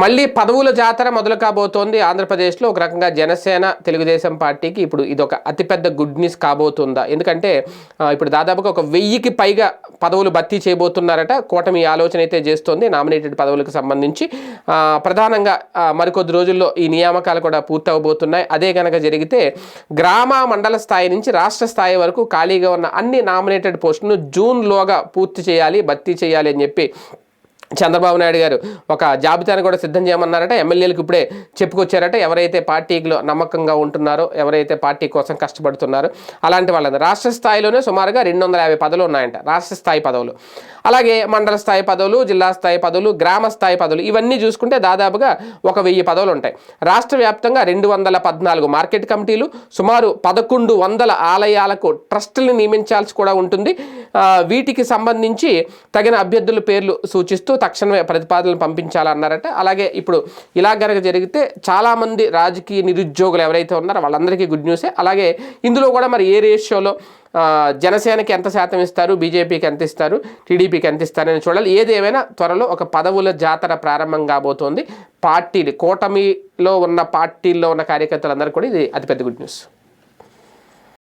మళ్ళీ పదవుల జాతర మొదలు కాబోతోంది ఆంధ్రప్రదేశ్లో. ఒక రకంగా జనసేన తెలుగుదేశం పార్టీకి ఇప్పుడు ఇది ఒక అతిపెద్ద గుడ్ న్యూస్ కాబోతుందా? ఎందుకంటే ఇప్పుడు దాదాపుగా ఒక వెయ్యికి పైగా పదవులు భర్తీ చేయబోతున్నారట. కూటమి ఈ ఆలోచన అయితే చేస్తోంది నామినేటెడ్ పదవులకు సంబంధించి. ప్రధానంగా మరికొద్ది రోజుల్లో ఈ నియామకాలు కూడా పూర్తవబోతున్నాయి. అదే కనుక జరిగితే గ్రామ మండల స్థాయి నుంచి రాష్ట్ర స్థాయి వరకు ఖాళీగా ఉన్న అన్ని నామినేటెడ్ పోస్టులను జూన్లోగా పూర్తి చేయాలి భర్తీ చేయాలి అని చెప్పి చంద్రబాబు నాయుడు గారు ఒక జాబితాను కూడా సిద్ధం చేయమన్నారట. ఎమ్మెల్యేలకు ఇప్పుడే చెప్పుకొచ్చారట. ఎవరైతే పార్టీలో నమ్మకంగా ఉంటున్నారో ఎవరైతే పార్టీ కోసం కష్టపడుతున్నారో అలాంటి వాళ్ళని రాష్ట్ర స్థాయిలోనే సుమారుగా రెండు వందల యాభై పదవులు ఉన్నాయంట. రాష్ట్ర స్థాయి పదవులు. అలాగే మండల స్థాయి పదవులు జిల్లా స్థాయి పదవులు గ్రామ స్థాయి పదవులు ఇవన్నీ చూసుకుంటే దాదాపుగా ఒక వెయ్యి పదవులు ఉంటాయి. రాష్ట్ర వ్యాప్తంగా రెండు వందల పద్నాలుగు మార్కెట్ కమిటీలు సుమారు పదకొండు వందల ఆలయాలకు ట్రస్టులను నియమించాల్సి కూడా ఉంటుంది. వీటికి సంబంధించి తగిన అభ్యర్థుల పేర్లు సూచిస్తూ తక్షణమే ప్రతిపాదనలు పంపించాలన్నారట. అలాగే ఇప్పుడు ఇలా గనక జరిగితే చాలామంది రాజకీయ నిరుద్యోగులు ఎవరైతే ఉన్నారో వాళ్ళందరికీ గుడ్ న్యూసే. అలాగే ఇందులో కూడా మరి ఏ రేషియోలో జనసేనకి ఎంత శాతం ఇస్తారు బీజేపీకి ఎంత ఇస్తారు టీడీపీకి ఎంత ఇస్తారని చూడాలి. ఏదేమైనా త్వరలో ఒక పదవుల జాతర ప్రారంభం కాబోతోంది. పార్టీలు కూటమిలో ఉన్న పార్టీల్లో ఉన్న కార్యకర్తలందరూ కూడా ఇది అతిపెద్ద గుడ్ న్యూస్.